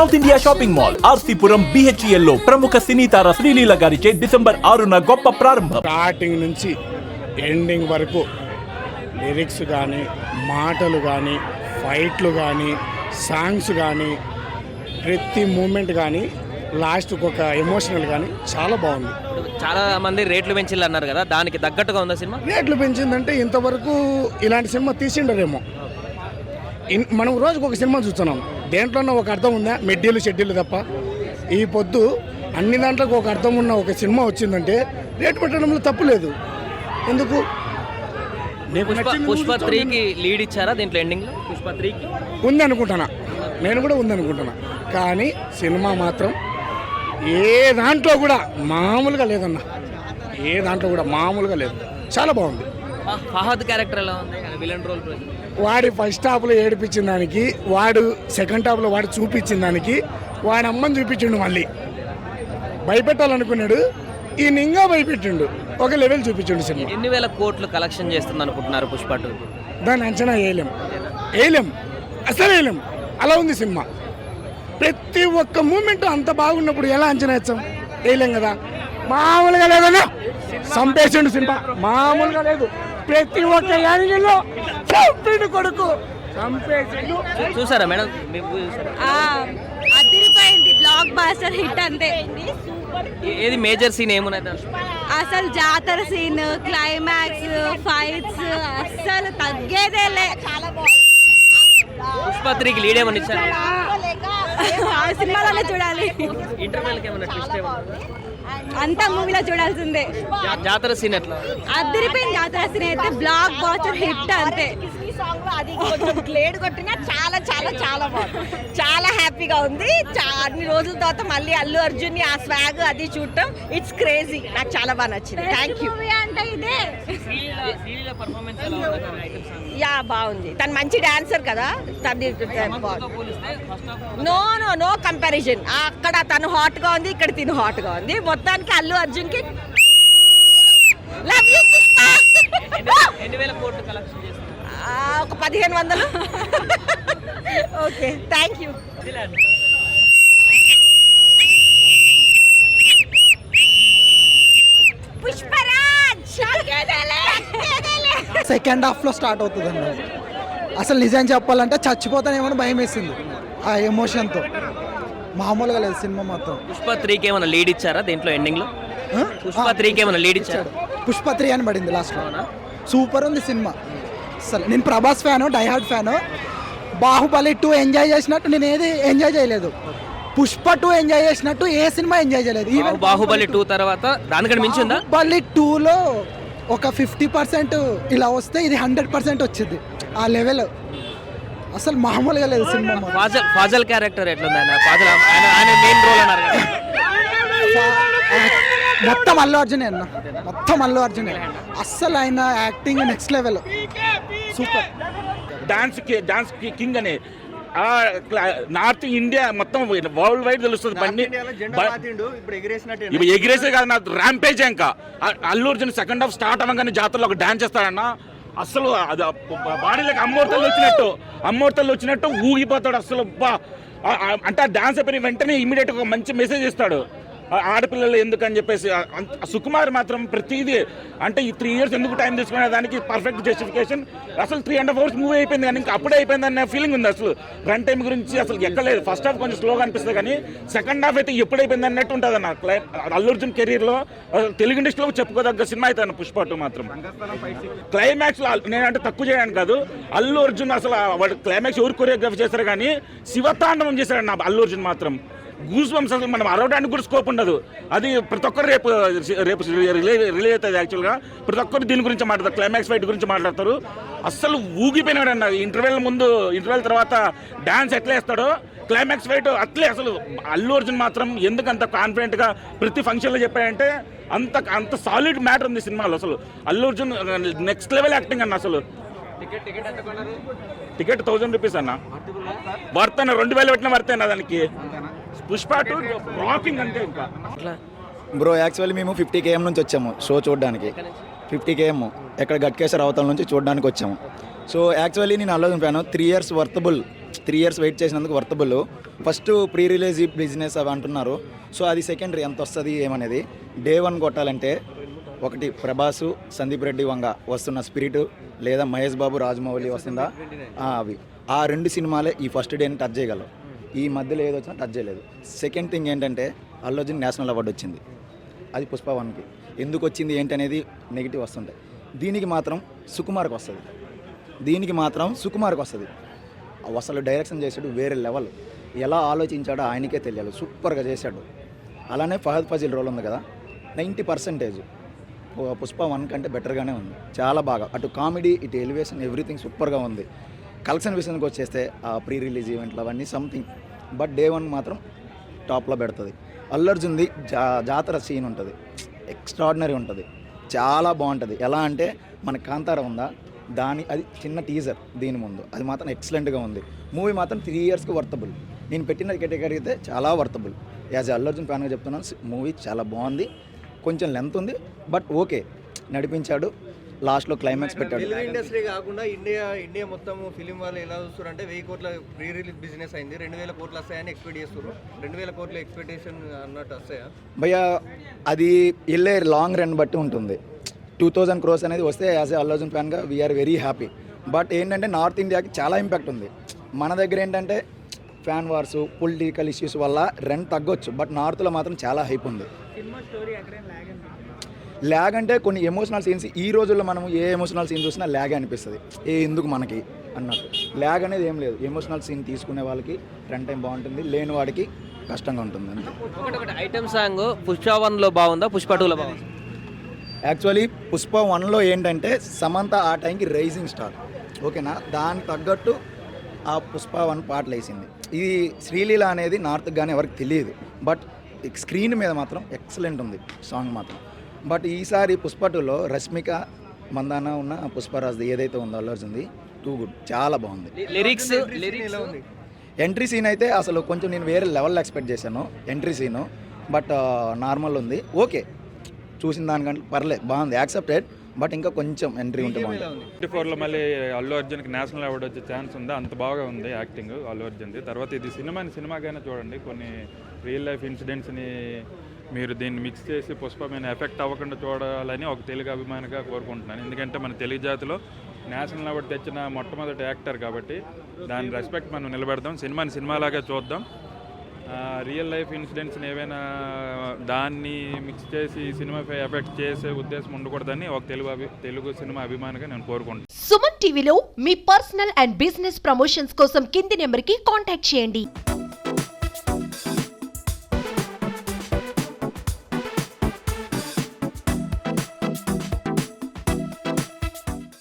South India shopping mall RC Puram బిహెచ్ఎల్లో ప్రముఖ సినీ తార శ్రీలీల గారిచే డిసెంబర్ ఆరున గొప్ప ప్రారంభం. స్టార్టింగ్ నుంచి ఎండింగ్ వరకు లిరిక్స్ కానీ మాటలు కానీ ఫైట్లు కానీ సాంగ్స్ కానీ ప్రతి మూమెంట్ కానీ లాస్ట్కి ఒక ఎమోషనల్ కానీ చాలా బాగుంది. చాలా మంది రేట్లు పెంచిల్లు అన్నారు కదా దానికి తగ్గట్టుగా ఉందా సినిమా? రేట్లు పెంచిందంటే ఇంతవరకు ఇలాంటి సినిమా తీసిండరేమో. మనం రోజుకు ఒక సినిమా చూస్తున్నాం. దేంట్లోనో ఒక అర్థం ఉందా? మెడ్డీలు షెడ్యూల్ తప్ప. ఈ పొద్దు అన్ని దాంట్లోకి ఒక అర్థం ఉన్న ఒక సినిమా వచ్చిందంటే రేటు పెట్టడంలో తప్పు లేదు. ఎందుకు? పుష్ప త్రీకి లీడ్ ఇచ్చారా దీంట్లో ఎండింగ్లో? పుష్ప త్రీకి? ఉంది అనుకుంటున్నా నేను కూడా ఉంది అనుకుంటున్నా కానీ సినిమా మాత్రం ఏ దాంట్లో కూడా మామూలుగా లేదన్న. ఏ దాంట్లో కూడా మామూలుగా లేదు. చాలా బాగుంది. ఫహద్ క్యారెక్టర్ ఎలా ఉంది? విలన్ రోల్ వాడి ఫస్ట్ హాఫ్లో ఏడిపించిన దానికి వాడు సెకండ్ హాఫ్లో వాడు చూపించిన దానికి వాడి అమ్మని చూపించిండు మళ్ళీ. భయపెట్టాలనుకున్నాడు ఈయన ఇంకా భయపెట్టిండు. ఒక లెవెల్ చూపించిండు సినిమా. ఎన్ని వేల కోట్లు కలెక్షన్ చేస్తుంది అనుకుంటున్నారు పుష్ప టూ? దాన్ని అంచనా వేయలేం. వేయలేం. అసలు వేయలేం. అలా ఉంది సినిమా. ప్రతి ఒక్క మూమెంట్ అంత బాగున్నప్పుడు ఎలా అంచనా వేస్తాం? వేయలేం కదా. మామూలుగా లేదన్నా సంపేసిండు సినిమా. మామూలుగా లేదు. ప్రతి ఒక్క యాంగిల్లో చంపిండు కొడుకు. సంపేసిండు చూసారా మేడం? మీరు చూసారా? ఆ, అదిరిపోయింది. బ్లాక్ బాస్టర్ హిట్ అంతే ఏది మేజర్ సీన్ ఏమున్నది దాంట్లో? అసలు జాతర సీన్ క్లైమాక్స్ ఫైట్స్ అస్సలు తగ్గేదేలే చాలా పుష్ప త్రీకి లీడ్ ఏమని ఇచ్చారు? సినిమాలోనే చూడాలి. అంతా మూవీలో చూడాల్సిందే. జాతర సీన్ ఎట్లా? అదిరిపోయింది జాతర సీన్ అయితే బ్లాక్ బాస్టర్ హిట్ అంతే. సాంగ్లో అది కొంచెం గ్లేడ్ కొట్టినా చాలా చాలా చాలా బాగుంది. చాలా హ్యాపీగా ఉంది. చా- అన్ని రోజుల తర్వాత మళ్ళీ అల్లు అర్జున్ని ఆ స్వాగ్ అది చూడటం ఇట్స్ క్రేజీ నాకు చాలా బాగా నచ్చింది. థ్యాంక్ యూ అంటే ఇదే. యా బాగుంది. తను మంచి డాన్సర్ కదా? తను నో నో నో కంపారిజన్ అక్కడ తను హాట్గా ఉంది ఇక్కడ తిను హాట్గా ఉంది. మొత్తానికి అల్లు అర్జున్కి లవ్ యూ ఎన్ని వేల కోట్లు కలెక్షన్ ఒక పదిహేను వందలు. ఓకే థ్యాంక్ యూ సెకండ్ హాఫ్లో స్టార్ట్ అవుతుందండి. అసలు నిజం చెప్పాలంటే చచ్చిపోతానేమో భయం వేసింది ఆ ఎమోషన్తో మామూలుగా లేదు సినిమా మొత్తం పుష్ప త్రీకి ఏమైనా లీడ్ ఇచ్చారా దీంట్లో ఎండింగ్లో? ఆ? పుష్ప త్రీకి ఏమైనా లీడ్ ఇచ్చారు? పుష్ప త్రీ అని పడింది లాస్ట్లో సూపర్ ఉంది సినిమా. అసలు నేను Prabhas fan diehard fan. Baahubali two enjoy చేసినట్టు నేను ఏది ఎంజాయ్ చేయలేదు. పుష్ప టూ ఎంజాయ్ చేసినట్టు ఏ సినిమా ఎంజాయ్ చేయలేదు. ఈవెన్ బాహుబలి టూ తర్వాత దానికంటే మించి ఉందా? బాహుబలి టూలో ఒక ఫిఫ్టీ పర్సెంట్ ఇలా వస్తే ఇది హండ్రెడ్ పర్సెంట్ వచ్చింది. ఆ లెవెల్. అసలు మామూలుగా లేదు సినిమా. ఫాజల్ ఫాజల్ క్యారెక్టర్ ఎట్లుంది ఆయన ఫాజల్ ఆయన మెయిన్ రోల్ అన్నారు కదా. మొత్తం అల్లు అర్జునే అన్న. మొత్తం అల్లు అర్జునే. అస్సలు ఆయన యాక్టింగ్ నెక్స్ట్ లెవెల్. సూపర్. డాన్స్కి డాన్స్కి కింగ్ అని. నార్త్ ఇండియా మొత్తం వరల్డ్ వైడ్ తెలుస్తుంది. బండి ఇప్పుడు ఎగిరేసే కాదు నాకు ర్యాంపేజ్ ఇంకా. Allu Arjun second half start అవ్వగానే జాతరలో ఒక డాన్స్ చేస్తాడన్న. అసలు అది బాడీలోకి అమ్మోర్తలు వచ్చినట్టు అమ్మోర్తలు వచ్చినట్టు ఊగిపోతాడు అసలు అంటే ఆ డాన్స్ అయిపోయిన వెంటనే ఇమీడియట్ ఒక మంచి మెసేజ్ ఇస్తాడు. ఆడపిల్లలు ఎందుకని చెప్పేసి సుకుమార్ మాత్రం ప్రతిదీ అంటే ఈ త్రీ ఇయర్స్ ఎందుకు టైం తీసుకునే దానికి పర్ఫెక్ట్ జస్టిఫికేషన్ అసలు three and half hours move అయిపోయింది కానీ ఇంకా అప్పుడే అయిపోయింది అనే ఫీలింగ్ ఉంది అసలు. రన్ టైం గురించి అసలు ఎక్కలేదు ఫస్ట్ హాఫ్ కొంచెం స్లోగా అనిపిస్తుంది కానీ సెకండ్ హాఫ్ అయితే ఎప్పుడైపోయింది అన్నట్టు ఉంటుంది అన్న. అల్లు అర్జున్ కెరీర్లో తెలుగు ఇండస్ట్రీలో చెప్పుకోదగ్గ సినిమా అయితే అన్న పుష్ప టూ మాత్రం. క్లైమాక్స్లో నేనంటే తక్కువ చేయడానికి కాదు. అల్లు అర్జున్ అసలు వాడు క్లైమాక్స్ ఎవరు కొరియోగ్రఫీ చేశారు కానీ శివతాండవం చేశాడు నా అల్లు అర్జున్ మాత్రం. గూస్ బంప్స్ అసలు మనం అరవడానికి కూడా స్కోప్ ఉండదు. అది ప్రతి ఒక్కరు రేపు రేపు రిలే రిలే అవుతుంది యాక్చువల్గా ప్రతి ఒక్కరు దీని గురించి మాట్లాడతారు క్లైమాక్స్ ఫైట్ గురించి మాట్లాడతారు. అస్సలు ఊగిపోయినాడు అన్న ఇంటర్వెల్ ముందు ఇంటర్వెల్ తర్వాత డాన్స్ ఎట్లా వేస్తాడో క్లైమాక్స్ ఫైట్ అట్లే అసలు. అల్లు అర్జున్ మాత్రం ఎందుకు అంత కాన్ఫిడెంట్గా ప్రతి ఫంక్షన్లో చెప్పాడంటే అంత అంత సాలిడ్ మ్యాటర్ ఉంది సినిమాలో అసలు. Allu Arjun next level acting అన్న అసలు. టికెట్ థౌజండ్ రూపీస్ అన్న వర్త్ అన్న. రెండు వేలు పెట్టిన వర్త్ అన్న దానికి? పుష్ప టూ రాకింగ్ అంతే ఇంకా. బ్రో యాక్చువల్లీ మేము ఫిఫ్టీ కేఎం నుంచి వచ్చాము షో చూడడానికి. ఫిఫ్టీ కేఎం ఎక్కడ గట్కేశ్వర అవతల నుంచి చూడడానికి వచ్చాము. సో యాక్చువల్లీ నేను Allu fan three years worthable three years wait చేసినందుకు worthable first pre release business అవి అంటున్నారు. సో అది సెకండరీ ఎంత వస్తుంది ఏమనేది. డే వన్ కొట్టాలంటే ఒకటి ప్రభాసు సందీప్ రెడ్డి వంగ వస్తున్న స్పిరిట్ లేదా మహేష్ బాబు రాజమౌళి వస్తుందా? అవి. ఆ రెండు సినిమాలే ఈ ఫస్ట్ డేని టచ్ చేయగలవు. ఈ మధ్యలో ఏది వచ్చినా టచ్ చేయలేదు. సెకండ్ థింగ్ ఏంటంటే అల్లు నేషనల్ అవార్డు వచ్చింది. అది పుష్ప వన్కి. ఎందుకు వచ్చింది ఏంటనేది నెగిటివ్ వస్తుంటాయి. దీనికి మాత్రం సుకుమార్కి వస్తుంది. దీనికి మాత్రం సుకుమార్కి వస్తుంది. అసలు డైరెక్షన్ చేసాడు వేరే లెవెల్ ఎలా ఆలోచించాడో ఆయనకే తెలియాలి. సూపర్గా చేశాడు. అలానే ఫహద్ ఫజిల్ రోల్ ఉంది కదా. నైంటీ పర్సెంటేజ్ పుష్ప వన్ కంటే బెటర్గానే ఉంది. చాలా బాగా. అటు కామెడీ ఇటు ఎలివేషన్ ఎవ్రీథింగ్ సూపర్గా ఉంది. కలెక్షన్ విషయానికి వచ్చేస్తే ఆ ప్రీ రిలీజ్ ఈవెంట్లు అవన్నీ సంథింగ్ బట్ డే వన్ మాత్రం టాప్లో పెడుతుంది. అల్లర్జున్ది జా జాతర సీన్ ఉంటుంది. ఎక్స్ట్రాడినరీ ఉంటుంది. చాలా బాగుంటుంది. ఎలా అంటే మన కాంతార ఉందా? దాని అది చిన్న టీజర్ దీని ముందు. అది మాత్రం ఎక్సలెంట్గా ఉంది. మూవీ మాత్రం త్రీ ఇయర్స్కి వర్తబుల్ నేను పెట్టిన కేటగిరీ అయితే చాలా వర్తబుల్ యాజ్ అల్లర్జున్ ఫ్యాన్గా చెప్తున్నాను మూవీ చాలా బాగుంది. కొంచెం లెంత్ ఉంది బట్ ఓకే నడిపించాడు. లాస్ట్లో క్లైమాక్స్ పెట్టాడు. తెలుగు ఇండస్ట్రీ కాకుండా ఇండియా ఇండియా మొత్తం ఫిలిం వాళ్ళు ఎలా చూస్తారు అంటే వెయ్యి కోట్ల ప్రీ రిలీజ్ బిజినెస్ అయింది. రెండు వేల కోట్లు వస్తాయని ఎక్స్పెక్ట్ చేస్తారు రెండు వేల కోట్ల ఎక్స్పెక్టేషన్ అన్నట్టు వస్తాయా? భయ్య అది వెళ్ళే లాంగ్ రన్ బట్టి ఉంటుంది. టూ థౌజండ్ క్రోస్ అనేది వస్తే యాజ్ ఏ అల్లర్జున్ ఫ్యాన్గా వీఆర్ వెరీ హ్యాపీ బట్ ఏంటంటే నార్త్ ఇండియాకి చాలా ఇంపాక్ట్ ఉంది. మన దగ్గర ఏంటంటే ఫ్యాన్ వార్స్ పొలిటికల్ ఇష్యూస్ వల్ల రెంట్ తగ్గొచ్చు. బట్ నార్త్లో మాత్రం చాలా హైప్ ఉంది? ల్యాగ్ అంటే కొన్ని ఎమోషనల్ సీన్స్ ఈ రోజుల్లో మనం ఏ ఎమోషనల్ సీన్ చూసినా ల్యాగ్ అనిపిస్తుంది. ఏ ఎందుకు మనకి అన్నట్టు. ల్యాగ్ అనేది ఏం లేదు. ఎమోషనల్ సీన్ తీసుకునే వాళ్ళకి రన్ టైం బాగుంటుంది లేని వాడికి కష్టంగా ఉంటుంది అంతే. ఒకటి ఒకటి ఐటమ్ సాంగ్ పుష్ప వన్లో బాగుందా పుష్ప టూలో బాగుందా? యాక్చువల్లీ పుష్ప వన్లో ఏంటంటే సమంత ఆ టైంకి రైజింగ్ స్టార్ ఓకేనా? దానికి తగ్గట్టు ఆ పుష్ప వన్ పాటలు వేసింది. ఇది శ్రీలీల అనేది నార్త్ కానీ ఎవరికి తెలియదు. బట్ స్క్రీన్ మీద మాత్రం ఎక్సలెంట్ ఉంది. సాంగ్ మాత్రం. బట్ ఈసారి పుష్ప టూలో రష్మిక మందాన ఉన్న పుష్పరాజ్ది ఏదైతే ఉందో అల్లర్జుంది టూ గుడ్ చాలా బాగుంది. లిరిక్స్ లిరిక్స్ ఎంట్రీ సీన్ అయితే అసలు కొంచెం నేను వేరే లెవెల్లో ఎక్స్పెక్ట్ చేశాను ఎంట్రీ సీను బట్ నార్మల్ ఉంది. ఓకే చూసిన దానికంటే పర్లేదు బాగుంది యాక్సెప్టెడ్ బట్ ఇంకా కొంచెం ఎంట్రీ ఉంటే బాగుంటుంది ట్వంటీ ఫోర్లో మళ్ళీ అల్లు అర్జున్కి నేషనల్ అవార్డు వచ్చే ఛాన్స్ ఉంది? అంత బాగా ఉంది యాక్టింగ్ అల్లు అర్జున్ది. తర్వాత ఇది సినిమాని సినిమాగానే చూడండి. కొన్ని రియల్ లైఫ్ ఇన్సిడెంట్స్ని మీరు దీన్ని మిక్స్ చేసి పుష్ప మీద ఎఫెక్ట్ అవ్వకుండా చూడాలని ఒక తెలుగు అభిమానిగా కోరుకుంటున్నాను. ఎందుకంటే మన తెలుగు జాతిలో నేషనల్ అవార్డు తెచ్చిన మొట్టమొదటి యాక్టర్ కాబట్టి దాని రెస్పెక్ట్ మనం నిలబెడదాం. సినిమాని సినిమాలాగా చూద్దాం. రియల్ లైఫ్ ఇన్సిడెంట్స్ని ఏవైనా దాన్ని మిక్స్ చేసి సినిమాపై ఎఫెక్ట్ చేసే ఉద్దేశం ఉండకూడదని ఒక తెలుగు అభి తెలుగు సినిమా అభిమానిగా నేను కోరుకుంటున్నాను. సుమన్ టీవీలో మీ పర్సనల్ అండ్ బిజినెస్ ప్రమోషన్స్ కోసం కింది నెంబర్కి కాంటాక్ట్ చేయండి.